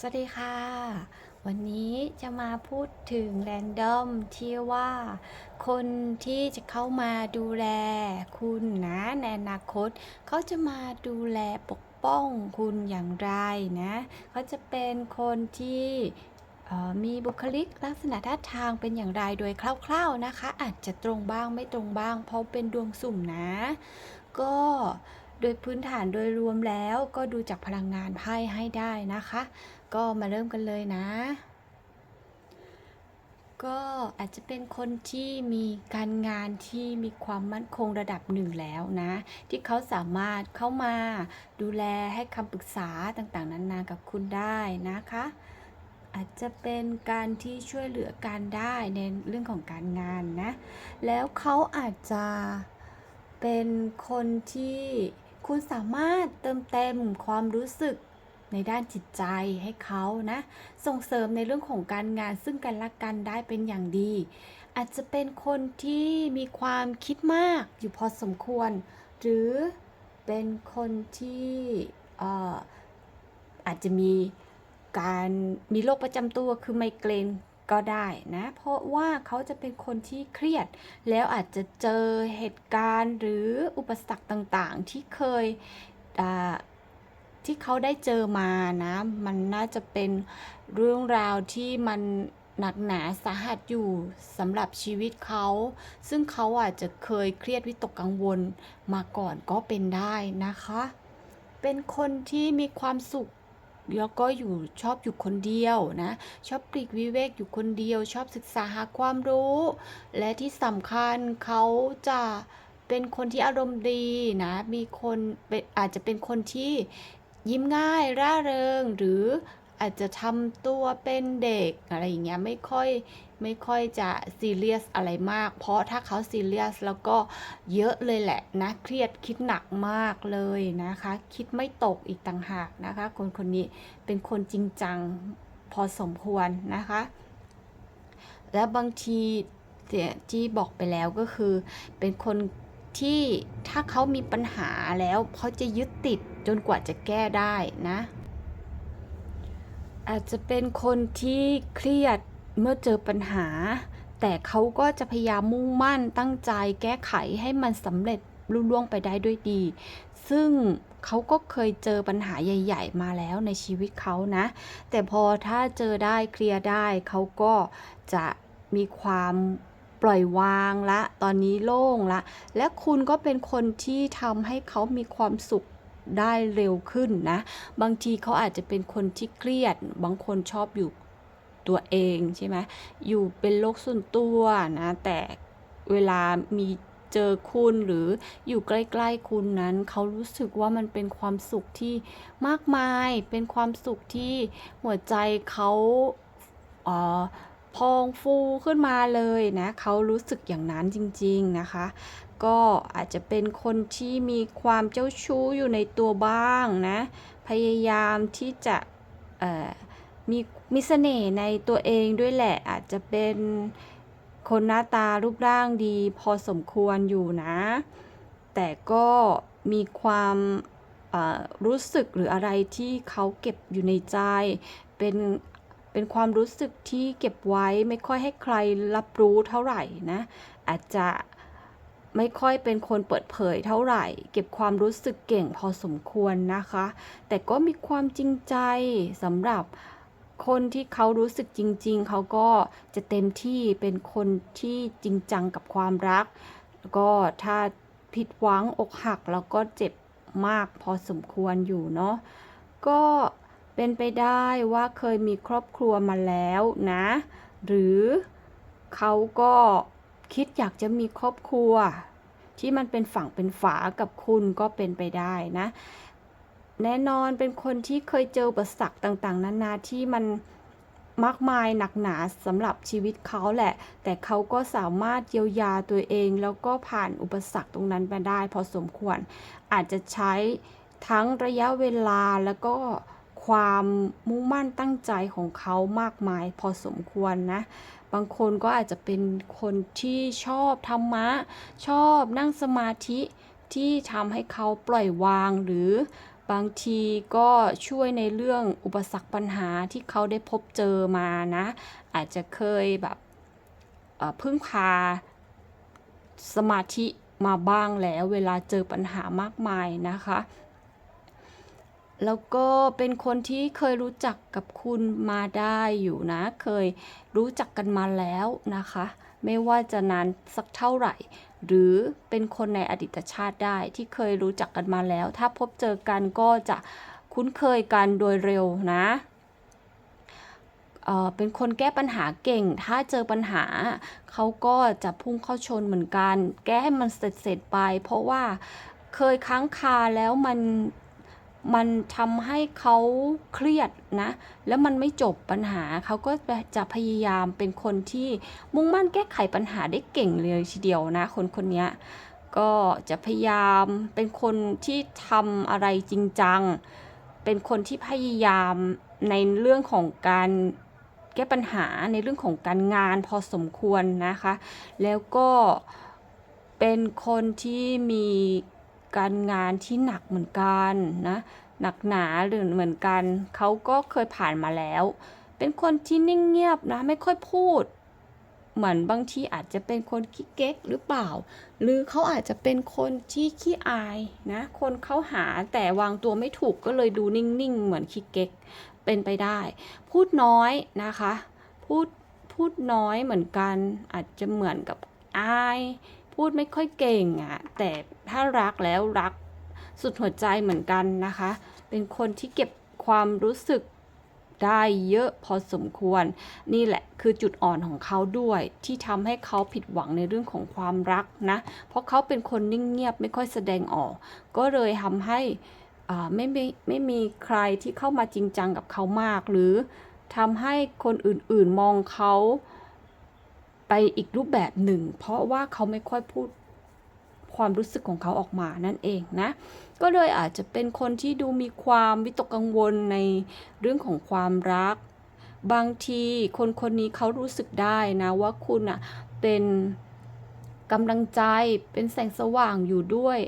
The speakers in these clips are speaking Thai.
สวัสดีค่ะ วันนี้จะมาพูดถึงแรนดอมที่ว่า คนที่จะเข้ามาดูแลคุณนะในอนาคต เขาจะมาดูแลปกป้องคุณอย่างไรนะ เขาจะเป็นคนที่มีบุคลิกลักษณะท่าทางเป็นอย่างไรโดยคร่าว ๆนะคะ อาจจะตรงบ้างไม่ตรงบ้าง เพราะเป็นดวงสุ่มนะ ก็ โดยพื้นฐานโดยรวมแล้วก็ดูจากพลังงานไพ่ให้ได้นะคะ ก็มาเริ่มกันเลยนะ ก็อาจจะเป็นคนที่มีการงานที่มีความมั่นคงระดับหนึ่งแล้วนะ ที่เขาสามารถเข้ามาดูแลให้คำปรึกษาต่างๆ นานากับคุณได้นะคะอาจจะเป็นการที่ช่วยเหลือการได้ในเรื่องของการงานนะ แล้วเขาอาจจะเป็นคนที่ คุณสามารถเติมเต็มความรู้สึกในด้านจิตใจให้เขานะ ส่งเสริมในเรื่องของการงานซึ่งกันและกันได้เป็นอย่างดี อาจจะเป็นคนที่มีความคิดมากอยู่พอสมควร หรือเป็นคนที่อออาจจะมีการมีโรคประจำตัวคือไมเกรน ก็ได้นะ เพราะว่าเขาจะเป็นคนที่เครียด แล้วอาจจะเจอเหตุการณ์หรืออุปสรรคต่างๆ ที่เคยที่เขาได้เจอมานะ มันน่าจะเป็นเรื่องราวที่มันหนักหนาสาหัสอยู่สำหรับชีวิตเขา ซึ่งเขาอาจจะเคยเครียดวิตกกังวลมาก่อนก็เป็นได้นะคะ เป็นคนที่มีความสุข แล้วก็อยู่ชอบอยู่คนเดียวนะ ชอบปลีกวิเวกอยู่คนเดียว ชอบศึกษาหาความรู้ และที่สำคัญเขาจะเป็นคนที่อารมณ์ดีนะ มีคนเป็นอาจจะเป็นคนที่ยิ้มง่ายร่าเริงหรืออาจจะทำตัวเป็นเด็กอะไรอย่างเงี้ยไม่ค่อย ไม่ค่อยจะซีเรียสอะไรมาก เพราะถ้าเขาซีเรียสแล้วก็เยอะเลยแหละนะเครียดคิดหนักมากเลยนะคะ คิดไม่ตกอีกต่างหากนะคะ คนคนนี้เป็นคนจริงจังพอสมควรนะคะ และบางทีเนี่ยที่บอกไปแล้วก็คือ เป็นคนที่ถ้าเขามีปัญหาแล้วเขาจะยึดติดจนกว่าจะแก้ได้นะ อาจจะเป็นคนที่เครียด เมื่อเจอปัญหา แต่เขาก็จะพยายามมุ่งมั่นตั้งใจแก้ไขให้มันสำเร็จลุล่วงไปได้ด้วยดี ซึ่งเขาก็เคยเจอปัญหาใหญ่ ๆ มาแล้วในชีวิตเขานะ แต่พอถ้าเจอได้เคลียร์ได้ เขาก็จะมีความปล่อยวางละ ตอนนี้โล่งละ และคุณก็เป็นคนที่ทำให้เขามีความสุขได้เร็วขึ้นนะ บางทีเขาอาจจะเป็นคนที่เครียด บางคนชอบอยู่ ตัวเองใช่ไหมอยู่เป็นโลกส่วนตัวนะแต่เวลามีเจอคุณหรืออยู่ใกล้ๆคุณนั้น เขารู้สึกว่ามันเป็นความสุขที่มากมาย เป็นความสุขที่หัวใจเขาเอ่อพองฟูขึ้นมาเลยนะเขารู้สึกอย่างนั้นจริง ๆนะคะ ก็อาจจะเป็นคนที่มีความเจ้าชู้อยู่ในตัวบ้างนะ พยายามที่จะมี มีเสน่ห์ในตัวเองด้วยแหละอาจจะเป็นคนหน้าตารูปร่างดีพอสมควรอยู่นะ แต่ก็มีความรู้สึกหรืออะไรที่เขาเก็บอยู่ในใจ เป็นเป็นความรู้สึกที่เก็บไว้ไม่ค่อยให้ใครรับรู้เท่าไหร่นะ อาจจะไม่ค่อยเป็นคนเปิดเผยเท่าไหร่ เก็บความรู้สึกเก่งพอสมควรนะคะ แต่ก็มีความจริงใจสำหรับ คนที่เขารู้สึกจริง ๆ เขาก็จะเต็มที่เป็นคนที่จริงจังกับความรักแล้วก็ถ้าผิดหวังอกหักแล้วก็เจ็บมากพอสมควรอยู่เนาะ ก็เป็นไปได้ว่าเคยมีครอบครัวมาแล้วนะ หรือเขาก็คิดอยากจะมีครอบครัว ที่มันเป็นฝั่งเป็นฝากับคุณก็เป็นไปได้นะ แน่นอนเป็นคนที่เคยเจออุปสรรคต่างๆ นานาที่มันมากมายหนักหนาสำหรับชีวิตเขาแหละ แต่เขาก็สามารถเยียวยาตัวเอง แล้วก็ผ่านอุปสรรคตรงนั้นไปได้ พอสมควร อาจจะใช้ทั้งระยะเวลาแล้วก็ความมุ่งมั่นตั้งใจของเขามากมาย พอสมควรนะ บางคนก็อาจจะเป็นคนที่ชอบธรรมะ ชอบนั่งสมาธิที่ทำให้เขาปล่อยวางหรือ บางทีก็ช่วยในเรื่องอุปสรรคปัญหาที่เขาได้พบเจอมานะ อาจจะเคยแบบเพึ่งพาสมาธิมาบ้างแล้วเวลาเจอปัญหามากมายนะคะ แล้วก็เป็นคนที่เคยรู้จักกับคุณมาได้อยู่นะ เคยรู้จักกันมาแล้วนะคะ ไม่ว่าจะนานสักเท่าไหร่ หรือเป็นคนในอดีตชาติได้ที่เคยรู้จักกันมาแล้ว ถ้าพบเจอกันก็จะคุ้นเคยกันโดยเร็วนะเออเป็นคนแก้ปัญหาเก่ง ถ้าเจอปัญหา เขาก็จะพุ่งเข้าชนเหมือนกัน แก้ให้มันเสร็จๆไป เพราะว่าเคยค้างคาแล้วมัน มันทำให้เขาเครียดนะ แล้วมันไม่จบปัญหาเขาก็จะพยายามเป็นคนที่มุ่งมั่นแก้ไขปัญหาได้เก่งเลยทีเดียวนะ คนคนนี้ก็จะพยายามเป็นคนที่ทำอะไรจริงจัง เป็นคนที่พยายามในเรื่องของการแก้ปัญหาในเรื่องของการงานพอสมควรนะคะ แล้วก็เป็นคนที่มี การงานที่หนักเหมือนกันนะหนักหนาหรือเหมือนกันเขาก็เคยผ่านมาแล้ว เป็นคนที่นิ่งเงียบนะไม่ค่อยพูด เหมือนบางทีอาจจะเป็นคนขี้เก๊กหรือเปล่า หรือเขาอาจจะเป็นคนที่ขี้อายนะคนเข้าหาแต่วางตัวไม่ถูกก็เลยดูนิ่งๆ เหมือนขี้เก๊กเป็นไปได้ พูดน้อยนะคะพูดพูดน้อยเหมือนกันอาจจะเหมือนกับอาย พูดไม่ค่อยเก่งอะ่ะแต่ ถ้ารักแล้วรักสุดหัวใจเหมือนกันนะคะ เป็นคนที่เก็บความรู้สึกได้เยอะพอสมควร นี่แหละคือจุดอ่อนของเขาด้วย ที่ทำให้เขาผิดหวังในเรื่องของความรักนะ เพราะเขาเป็นคนนิ่งเงียบไม่ค่อยแสดงออก ก็เลยทำให้อ่าไม่ไม่ไม่มีใครที่เข้ามาจริงจังกับเขามาก หรือทำให้คนอื่นๆมองเขาไปอีกรูปแบบหนึ่ง เพราะว่าเขาไม่ค่อยพูด ความรู้สึกของเขาออกมานั่นเองนะ ก็เลยอาจจะเป็นคนที่ดูมีความวิตกกังวลในเรื่องของความรัก บางทีคนคนนี้เขารู้สึกได้นะว่าคุณอะเป็นกำลังใจเป็นแสงสว่างอยู่ด้วย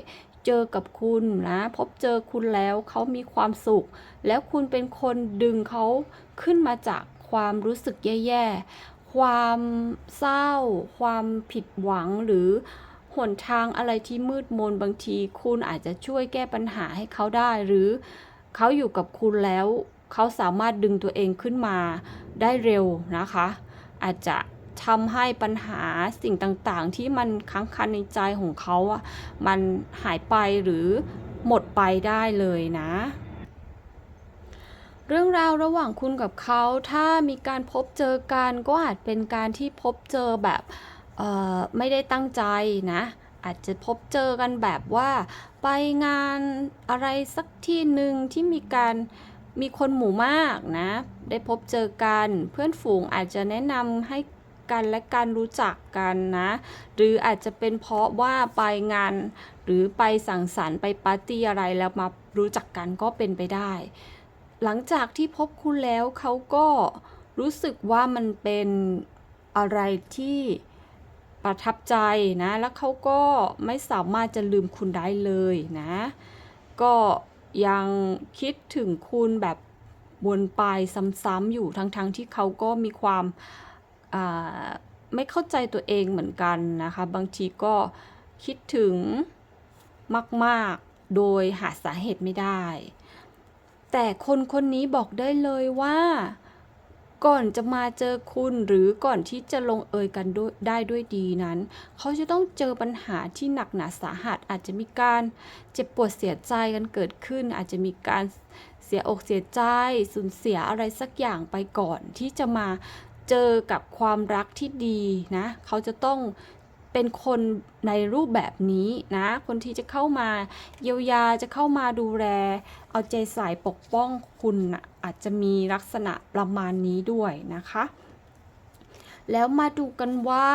เจอกับคุณนะ พบเจอคุณแล้วเขามีความสุข แล้วคุณเป็นคนดึงเขาขึ้นมาจากความรู้สึกแย่ๆ ความเศร้า ความผิดหวังหรือ หนทางอะไรที่มืดมนบางที คุณอาจจะช่วยแก้ปัญหาให้เขาได้ หรือเขาอยู่กับคุณแล้วเขาสามารถดึงตัวเองขึ้นมาได้เร็วนะคะ อาจจะทำให้ปัญหาสิ่งต่างๆ ที่มันค้างคาในใจของเขาอะมันหายไปหรือหมดไปได้เลยนะ เรื่องราวระหว่างคุณกับเขาถ้ามีการพบเจอกันก็อาจเป็นการที่พบเจอแบบ ไม่ได้ตั้งใจนะ อาจจะพบเจอกันแบบว่า ไปงานอะไรสักที่หนึ่งที่มีการมีคนหมู่มากนะ ได้พบเจอกันเพื่อนฝูงอาจจะแนะนำให้กันและการรู้จักกันนะ หรืออาจจะเป็นเพราะว่าไปงาน หรือไปสังสรรค์ไปปาร์ตี้อะไรแล้วมารู้จักกันก็เป็นไปได้ หลังจากที่พบคุณแล้วเขาก็รู้สึกว่ามันเป็นอะไรที่ ประทับใจนะ แล้วเขาก็ไม่สามารถจะลืมคุณได้เลยนะ ก็ยังคิดถึงคุณแบบวนไปซ้ำๆอยู่ทั้งๆทที่เขาก็มีความาไม่เข้าใจตัวเองเหมือนกันนะคะ บางทีก็คิดถึงมากๆ โดยหาสาเหตุไม่ได้ แต่คนคนนี้บอกได้เลยว่า ก่อนจะมาเจอคุณหรือก่อนที่จะลงเอยกันดได้ด้วยดีนั้น เขาจะต้องเจอปัญหาที่หนักหนาสาหัส อาจจะมีการเจ็บปวดเสียใจกันเกิดขึ้น อาจจะมีการเสียอกเสียใจสูญเสียอะไรสักอย่างไปก่อนที่จะมาเจอกับความรักที่ดีนะ เขาจะต้อง เป็นคนในรูปแบบนี้นะ คนที่จะเข้ามาเยียวยาจะเข้ามาดูแล เอาใจใส่ปกป้องคุณนะอาจจะมีลักษณะประมาณนี้ด้วยนะคะ แล้วมาดูกันว่า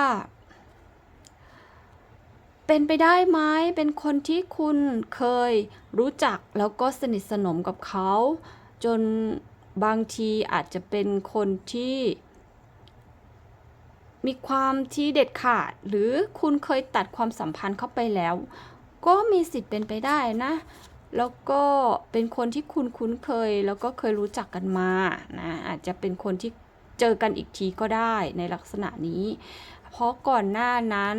เป็นไปได้ไหมเป็นคนที่คุณเคยรู้จักแล้วก็สนิทสนมกับเขา จนบางทีอาจจะเป็นคนที่ มีความที่เด็ดขาด หรือคุณเคยตัดความสัมพันธ์เข้าไปแล้ว ก็มีสิทธิ์เป็นไปได้นะ แล้วก็เป็นคนที่คุณคุ้นเคย แล้วก็เคยรู้จักกันมานะอาจจะเป็นคนที่เจอกันอีกทีก็ได้ในลักษณะนี้ เพราะก่อนหน้านั้น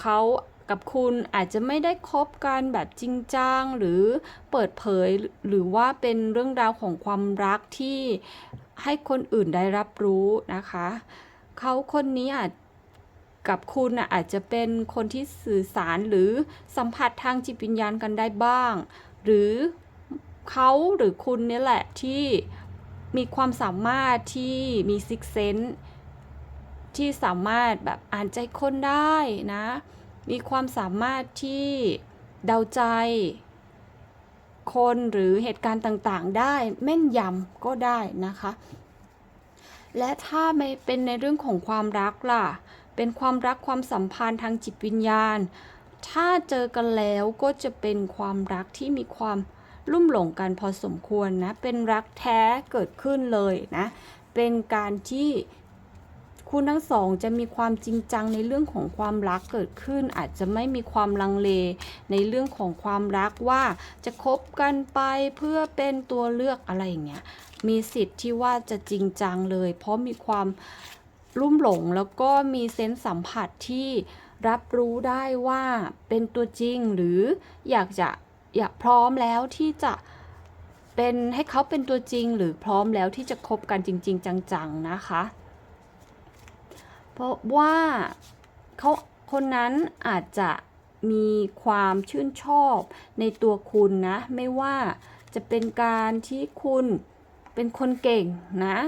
เขากับคุณอาจจะไม่ได้คบกันแบบจริงจังหรือเปิดเผยหรือว่าเป็นเรื่องราวของความรักที่ให้คนอื่นได้รับรู้นะคะ เขาคนนี้อาจกับคุณน่ะอาจจะเป็นคนที่สื่อสารหรือสัมผัสทางจิตวิญญาณกันได้บ้าง หรือเขาหรือคุณนี่แหละที่มีความสามารถที่มีซิกเซนที่สามารถแบบอ่านใจคนได้นะ มีความสามารถที่เดาใจ คนหรือเหตุการณ์ต่างๆ ได้แม่นยำก็ได้นะคะ และถ้าไม่เป็นในเรื่องของความรักล่ะ เป็นความรักความสัมพันธ์ทางจิตวิญญาณ ถ้าเจอกันแล้วก็จะเป็นความรักที่มีความลุ่มหลงกันพอสมควรนะ เป็นรักแท้เกิดขึ้นเลยนะ เป็นการที่ คุณทั้งสองจะมีความจริงจังในเรื่องของความรักเกิดขึ้น อาจจะไม่มีความลังเลในเรื่องของความรักว่าจะคบกันไปเพื่อเป็นตัวเลือกอะไรอย่างเงี้ยมีสิทธิ์ที่ว่าจะจริงจังเลย เพราะมีความลุ่มหลงแล้วก็มีเซนส์สัมผัสที่รับรู้ได้ว่าเป็นตัวจริงหรืออยากจะอยากพร้อมแล้วที่จะเป็นให้เขาเป็นตัวจริงหรือพร้อมแล้วที่จะคบกันจริง ๆ จังๆนะคะ เพราะว่าเขาคนนั้นอาจจะมีความชื่นชอบในตัวคุณนะ ไม่ว่าจะเป็นการที่คุณเป็นคนเก่งนะ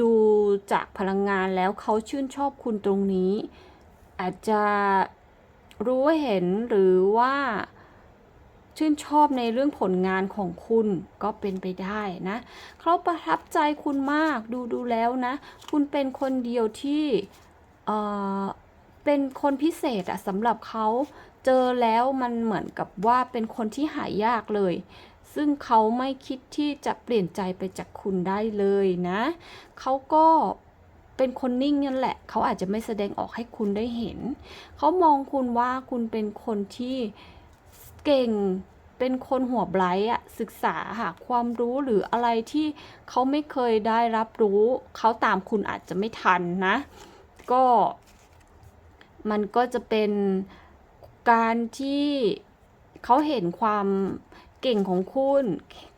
ดูจากพลังงานแล้วเขาชื่นชอบคุณตรงนี้ อาจจะรู้เห็นหรือว่า ชื่นชอบในเรื่องผลงานของคุณก็เป็นไปได้นะเขาประทับใจคุณมากดูดูแล้วนะ คุณเป็นคนเดียวที่เอ่อเป็นคนพิเศษอะสำหรับเขาเจอแล้วมันเหมือนกับว่าเป็นคนที่หายากเลย ซึ่งเขาไม่คิดที่จะเปลี่ยนใจไปจากคุณได้เลยนะเขาก็เป็นคนนิ่งนั่นแหละ เขาอาจจะไม่แสดงออกให้คุณได้เห็น เขามองคุณว่าคุณเป็นคนที่ เก่งเป็นคนหัวไบรท์อะศึกษาหาความรู้หรืออะไรที่เขาไม่เคยได้รับรู้ เขาตามคุณอาจจะไม่ทันนะ ก็มันก็จะเป็นการที่เขาเห็นความเก่งของคุณ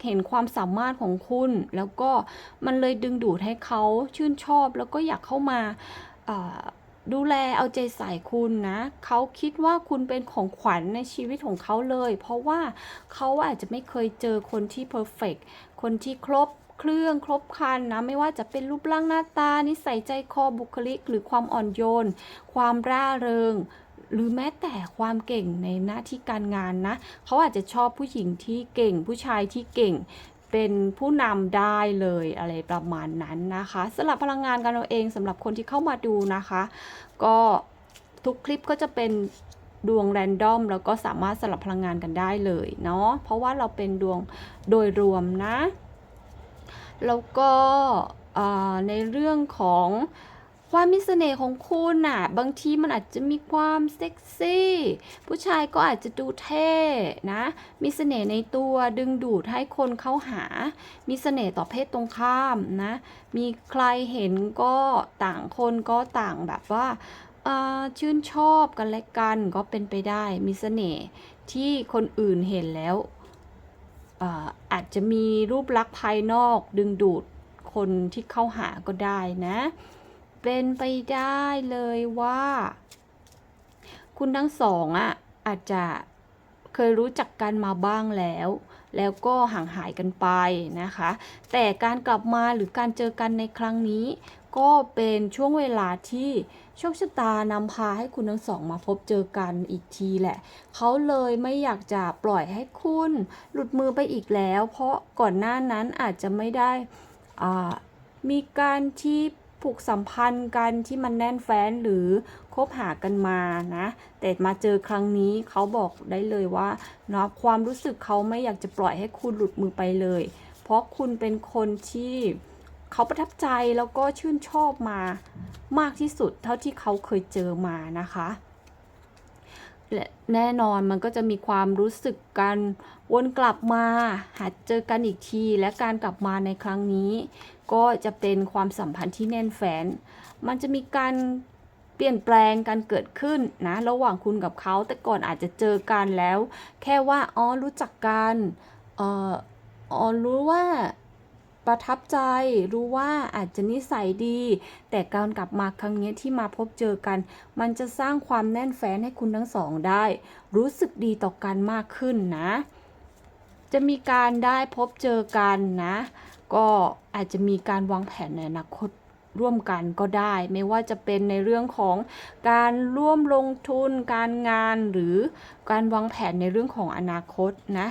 เห็นความสามารถของคุณ แล้วก็มันเลยดึงดูดให้เขาชื่นชอบแล้วก็อยากเข้ามา ดูแลเอาใจใส่คุณนะเขาคิดว่าคุณเป็นของขวัญในชีวิตของเขาเลย เพราะว่าเขาอาจจะไม่เคยเจอคนที่เพอร์เฟกคนที่ครบเครื่องครบคันนะไม่ว่าจะเป็นรูปร่างหน้าตา นิสัยใจคอบุคลิก หรือความอ่อนโยน ความร่าเริง หรือแม้แต่ความเก่งในหน้าที่การงานนะ เขาอาจจะชอบผู้หญิงที่เก่งผู้ชายที่เก่ง เป็นผู้นำได้เลยอะไรประมาณนั้นนะคะสำหรับพลังงานกันเราเองสำหรับคนที่เข้ามาดูนะคะ ก็ทุกคลิปก็จะเป็นดวงแรนดอมแล้วก็สามารถสลับพลังงานกันได้เลยเนาะเพราะว่าเราเป็นดวงโดยรวมนะ แล้วก็ในเรื่องของ ความมีเสน่ห์ของคุณน่ะ บางทีมันอาจจะมีความเซ็กซี่ ผู้ชายก็อาจจะดูเท่นะ มีเสน่ห์ในตัวดึงดูดให้คนเข้าหา มีเสน่ห์ต่อเพศตรงข้ามนะ มีใครเห็นก็ต่างคนก็ต่างแบบว่าชื่นชอบกันและกันก็เป็นไปได้ มีเสน่ห์ที่คนอื่นเห็นแล้วอาจจะมีรูปลักษณ์ภายนอกดึงดูดคนที่เข้าหาก็ได้นะ เป็นไปได้เลยว่า คุณทั้งสองอะอาจจะเคยรู้จักกันมาบ้างแล้ว แล้วก็ห่างหายกันไปนะคะ แต่การกลับมาหรือการเจอกันในครั้งนี้ ก็เป็นช่วงเวลาที่โชคชะตานำพาให้คุณทั้งสองมาพบเจอกันอีกทีแหละ เขาเลยไม่อยากจะปล่อยให้คุณ หลุดมือไปอีกแล้ว เพราะก่อนหน้านั้นอาจจะไม่ได้อ่ามีการที่ ผูกสัมพันธ์กันที่มันแน่นแฟ้นหรือคบหากันมานะ แต่มาเจอครั้งนี้เขาบอกได้เลยว่าเนาะความรู้สึกเขาไม่อยากจะปล่อยให้คุณหลุดมือไปเลย เพราะคุณเป็นคนที่เขาประทับใจแล้วก็ชื่นชอบมามากที่สุดเท่าที่เขาเคยเจอมานะคะ และแน่นอนมันก็จะมีความรู้สึกกันวนกลับมา หาเจอกันอีกที และการกลับมาในครั้งนี้ ก็จะเป็นความสัมพันธ์ที่แน่นแฟน มันจะมีการเปลี่ยนแปลงการเกิดขึ้นนะระหว่างคุณกับเขาแต่ก่อนอาจจะเจอกันแล้ว แค่ว่าอ๋อรู้จักกันเอ่ออ๋อรู้ว่า ประทับใจ รู้ว่าอาจจะนิสัยดี แต่การกลับมาครั้งนี้ที่มาพบเจอกัน มันจะสร้างความแน่นแฟ้นให้คุณทั้งสองได้ รู้สึกดีต่อกันมากขึ้นนะ จะมีการได้พบเจอกันนะ ก็อาจจะมีการวางแผนในอนาคตร่วมกันก็ได้ ไม่ว่าจะเป็นในเรื่องของการร่วมลงทุนการงานหรือการวางแผนในเรื่องของอนาคตนะ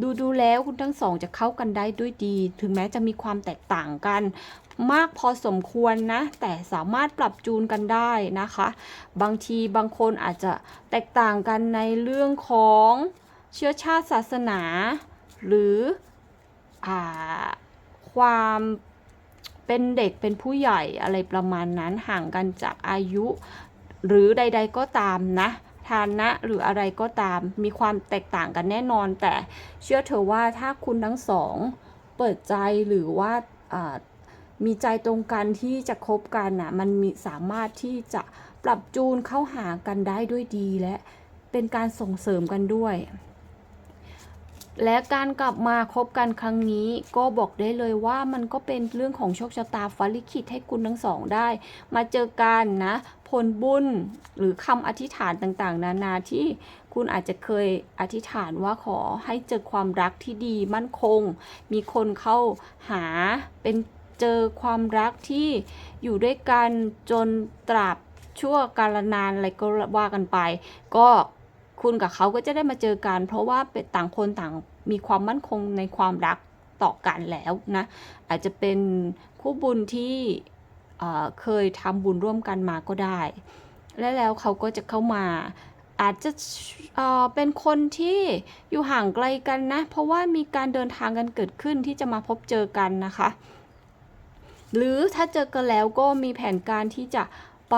ดูดูแล้วคุณทั้งสองจะเข้ากันได้ด้วยดี ถึงแม้จะมีความแตกต่างกัน มากพอสมควรนะ แต่สามารถปรับจูนกันได้นะคะ บางทีบางคนอาจจะแตกต่างกันในเรื่องของเชื้อชาติศาสนา หรืออความเป็นเด็กเป็นผู้ใหญ่อะไรประมาณนั้นห่างกันจากอายุ หรือใด ๆก็ตามนะ ฐานะหรืออะไรก็ตาม มีความแตกต่างกันแน่นอน แต่เชื่อเถอะว่าถ้าคุณทั้งสองเปิดใจหรือว่ามีใจตรงกันที่จะคบกันน่ะมันมีสามารถที่จะปรับจูนเข้าหากันได้ด้วยดีและเป็นการส่งเสริมกันด้วย และการกลับมาคบกันครั้งนี้ก็บอกได้เลยว่ามันก็เป็นเรื่องของโชคชะตาฟ้าลิขิตให้คุณทั้งสองได้ มาเจอกันนะ ผลบุญหรือคำอธิษฐานต่างๆ นานาที่คุณอาจจะเคยอธิษฐานว่าขอให้เจอความรักที่ดีมั่นคง มีคนเข้าหาเป็นเจอความรักที่อยู่ด้วยกันจนตราบชั่วกาลนานอะไรก็ว่ากันไป ก็ คุณกับเขาก็จะได้มาเจอกัน เพราะว่าเป็นต่างคนต่างมีความมั่นคงในความรักต่อกันแล้วนะ อาจจะเป็นคู่บุญที่เคยทำบุญร่วมกันมาก็ได้ และแล้วเขาก็จะเข้ามา อาจจะเเป็นคนที่อยู่ห่างไกลกันนะ เพราะว่ามีการเดินทางกันเกิดขึ้นที่จะมาพบเจอกันนะคะ หรือถ้าเจอกันแล้วก็มีแผนการที่จะไป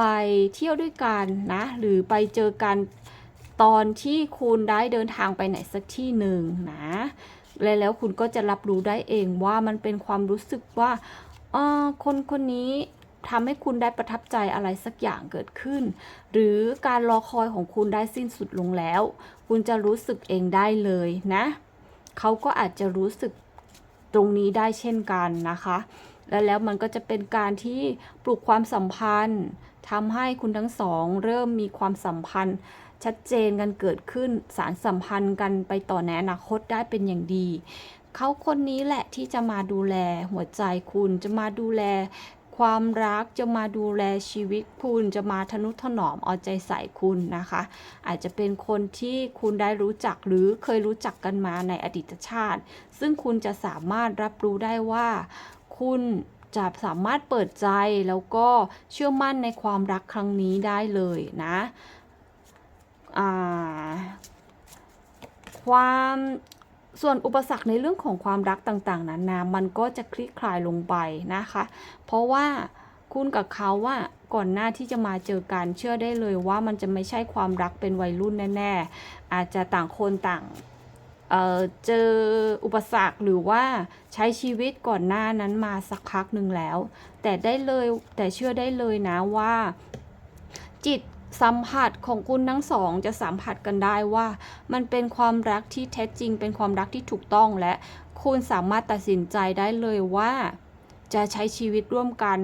เที่ยวด้วยกันนะ หรือไปเจอกัน ตอนที่คุณได้เดินทางไปไหนสักที่หนึ่งนะและแล้วคุณก็จะรับรู้ได้เองว่ามันเป็นความรู้สึกว่าออคนคนนี้ทำให้คุณได้ประทับใจอะไรสักอย่างเกิดขึ้น หรือการรอคอยของคุณได้สิ้นสุดลงแล้ว คุณจะรู้สึกเองได้เลยนะ เขาก็อาจจะรู้สึกตรงนี้ได้เช่นกันนะคะ และแล้วมันก็จะเป็นการที่ปลุกความสัมพันธ์ทำให้คุณทั้งสอง เริ่มมีความสัมพันธ์ ชัดเจนกันเกิดขึ้นสารสัมพันธ์กันไปต่อในอนาคตได้เป็นอย่างดี เขาคนนี้แหละที่จะมาดูแลหัวใจคุณจะมาดูแลความรักจะมาดูแลชีวิตคุณจะมาทนุถนอมเอาใจใส่คุณนะคะ อาจจะเป็นคนที่คุณได้รู้จักหรือเคยรู้จักกันมาในอดีตชาติ ซึ่งคุณจะสามารถรับรู้ได้ว่า คุณจะสามารถเปิดใจแล้วก็เชื่อมั่นในความรักครั้งนี้ได้เลยนะ ความส่วนอุปสรรคในเรื่องของความรักต่างๆนานามันก็จะคลี่คลายลงไปนะคะ เพราะว่าคุณกับเขาว่าก่อนหน้าที่จะมาเจอกันเชื่อได้เลยว่ามันจะไม่ใช่ความรักเป็นวัยรุ่นแน่ ๆ อาจจะต่างคนต่างเเจออุปสรรคหรือว่าใช้ชีวิตก่อนหน้านั้นมาสักพักหนึ่งแล้ว แต่ได้เลยแต่เชื่อได้เลยนะว่า จิต สัมผัสของคุณทั้งสองจะสัมผัสกันได้ว่า มันเป็นความรักที่แท้จริง เป็นความรักที่ถูกต้องและคุณสามารถตัดสินใจได้เลยว่า จะใช้ชีวิตร่วมกัน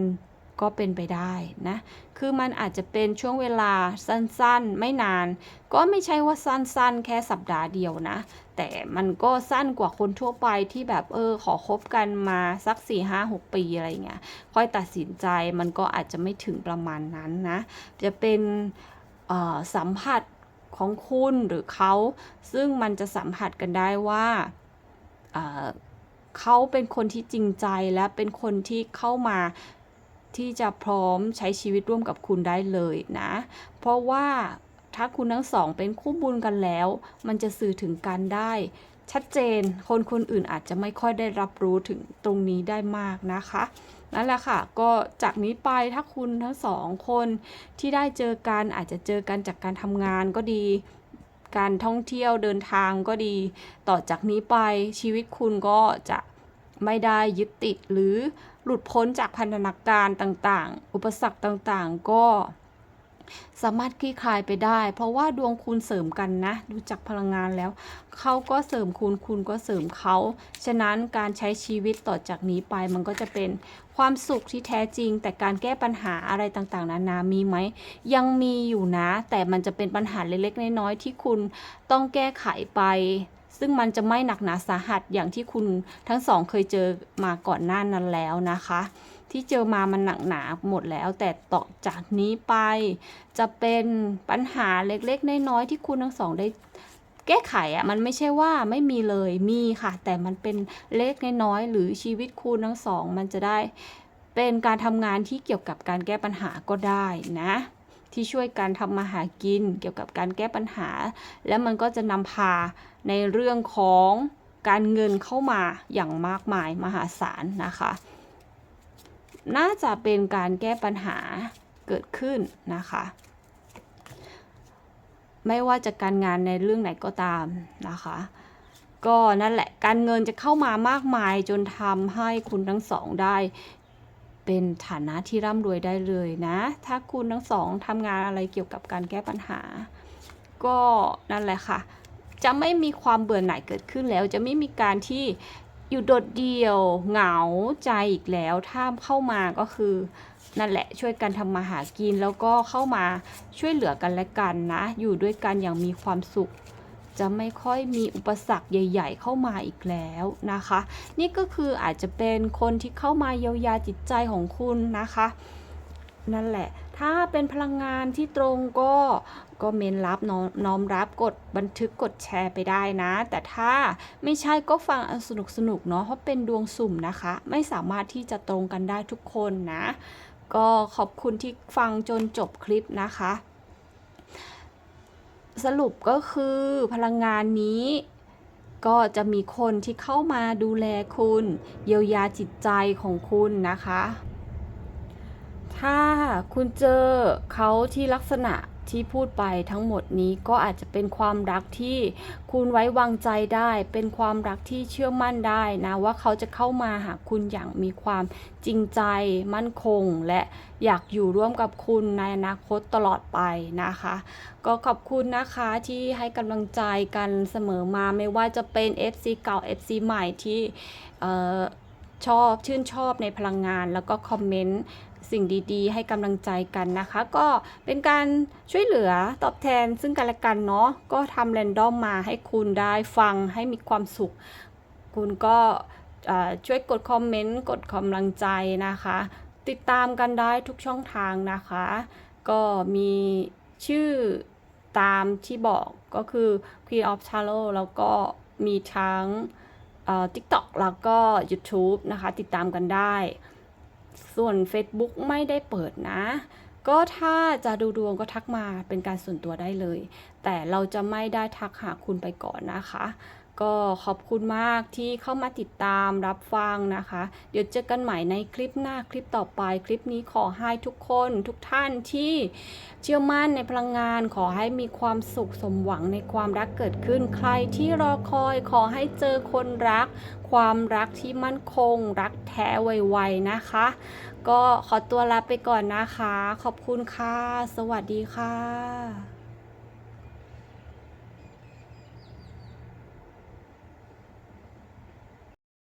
ก็เป็นไปได้นะ คือมันอาจจะเป็นช่วงเวลาสั้นๆ ไม่นาน ก็ไม่ใช่ว่าสั้นๆ แค่สัปดาห์เดียวนะ แต่มันก็สั้นกว่าคนทั่วไปที่แบบเออขอคบกันมาสัก 4 5 6 ปีอะไรเงี้ย ค่อยตัดสินใจมันก็อาจจะไม่ถึงประมาณนั้นนะ จะเป็นสัมผัสของคุณหรือเขา ซึ่งมันจะสัมผัสกันได้ว่าเขาเป็นคนที่จริงใจและเป็นคนที่เข้ามา ที่จะพร้อมใช้ชีวิตร่วมกับคุณได้เลยนะ เพราะว่าถ้าคุณทั้งสองเป็นคู่บุญกันแล้ว มันจะสื่อถึงกันได้ ชัดเจนคนคนอื่นอาจจะไม่ค่อยได้รับรู้ถึงตรงนี้ได้มากนะคะนั่นแหละค่ะ ก็จากนี้ไปถ้าคุณทั้งสองคนที่ได้เจอกันอาจจะเจอกันจากการทำงานก็ดี การท่องเที่ยวเดินทางก็ดี ต่อจากนี้ไปชีวิตคุณก็จะ ไม่ได้ยึดติดหรือหลุดพ้นจากพันธนาการต่างๆ อุปสรรคต่างๆ ก็สามารถคลี่คลายไปได้ เพราะว่าดวงคุณเสริมกันนะ ดูจากพลังงานแล้ว เขาก็เสริมคุณ คุณก็เสริมเขา ฉะนั้นการใช้ชีวิตต่อจากนี้ไปมันก็จะเป็นความสุขที่แท้จริง แต่การแก้ปัญหาอะไรต่างๆ นานามีไหม ยังมีอยู่นะ แต่มันจะเป็นปัญหาเล็กๆ น้อยๆ ที่คุณต้องแก้ไขไป ซึ่งมันจะไม่หนักหนาสาหัสอย่างที่คุณทั้งสองเคยเจอมาก่อนหน้านั้นแล้วนะคะ ที่เจอมามันหนักหนาหมดแล้ว แต่ต่อจากนี้ไปจะเป็นปัญหาเล็กๆน้อยๆที่คุณทั้งสองได้แก้ไขอะ่ะมันไม่ใช่ว่าไม่มีเลยมีค่ะ แต่มันเป็นเล็กน้อยๆหรือชีวิตคุณทั้งสอง มันจะได้เป็นการทำงานที่เกี่ยวกับการแก้ปัญหาก็ได้นะ ที่ช่วยการทำมาหากิน เกี่ยวกับการแก้ปัญหา และมันก็จะนำพาในเรื่องของการเงินเข้ามาอย่างมากมายมหาศาลนะคะ น่าจะเป็นการแก้ปัญหาเกิดขึ้นนะคะ ไม่ว่าจะการงานในเรื่องไหนก็ตามนะคะ ก็นั่นแหละการเงินจะเข้ามามากมายจนทำให้คุณทั้งสองได้ เป็นฐานะที่ร่ำรวยได้เลยนะ ถ้าคุณทั้งสองทำงานอะไรเกี่ยวกับการแก้ปัญหา ก็นั่นแหละค่ะ จะไม่มีความเบื่อหน่ายเกิดขึ้นแล้ว จะไม่มีการที่อยู่โดดเดี่ยว เหงาใจอีกแล้ว ถ้าเข้ามาก็คือนั่นแหละช่วยกันทำมาหากินแล้วก็เข้ามาช่วยเหลือกันและกันนะ อยู่ด้วยกันอย่างมีความสุข จะไม่ค่อยมีอุปสรรคใหญ่ ๆ เข้ามาอีกแล้วนะคะ นี่ก็คืออาจจะเป็นคนที่เข้ามาเยียวยาจิตใจของคุณนะคะ นั่นแหละ ถ้าเป็นพลังงานที่ตรงก็ก็เมนรับน้อมน้อมรับกดบันทึกกดแชร์ไปได้นะ แต่ถ้าไม่ใช่ก็ฟังสนุกสนุกๆเนาะเพราะเป็นดวงสุ่มนะคะ ไม่สามารถที่จะตรงกันได้ทุกคนนะ ก็ขอบคุณที่ฟังจนจบคลิปนะคะ สรุปก็คือพลังงานนี้ ก็จะมีคนที่เข้ามาดูแลคุณ เยียวยาจิตใจของคุณนะคะ ถ้าคุณเจอเขาที่ลักษณะ ที่พูดไปทั้งหมดนี้ก็อาจจะเป็นความรักที่คุณไว้วางใจได้ เป็นความรักที่เชื่อมั่นได้นะว่าเขาจะเข้ามาหาคุณอย่างมีความจริงใจ มั่นคง และอยากอยู่ร่วมกับคุณในอนาคตตลอดไปนะคะ ก็ขอบคุณนะคะที่ให้กำลังใจกันเสมอมาไม่ว่าจะเป็น FC เก่า FC ใหม่ที่ชอบชื่นชอบในพลังงานแล้วก็คอมเมนต์ สิ่งดีๆ ให้กำลังใจกันนะคะ ก็เป็นการช่วยเหลือตอบแทนซึ่งกันและกันเนาะก็ทำแรนดอมมาให้คุณได้ฟังให้มีความสุข คุณก็ช่วยกดคอมเมนต์กดกำลังใจนะคะ ติดตามกันได้ทุกช่องทางนะคะ ก็มีชื่อตามที่บอกก็คือ Queen of Tarot แล้วก็มีทั้ง TikTok แล้วก็ YouTube นะคะ ติดตามกันได้ ส่วน Facebook ไม่ได้เปิดนะ ก็ถ้าจะดูดวงก็ทักมาเป็นการส่วนตัวได้เลย แต่เราจะไม่ได้ทักหาคุณไปก่อนนะคะ ก็ขอบคุณมากที่เข้ามาติดตามรับฟังนะคะ เดี๋ยวเจอกันใหม่ในคลิปหน้าคลิปต่อไป คลิปนี้ขอให้ทุกคนทุกท่านที่เชื่อมั่นในพลังงานขอให้มีความสุขสมหวังในความรักเกิดขึ้น ใครที่รอคอยขอให้เจอคนรัก ความรักที่มั่นคง รักแท้ไวๆนะคะ ก็ขอตัวลาไปก่อนนะคะ ขอบคุณค่ะ สวัสดีค่ะ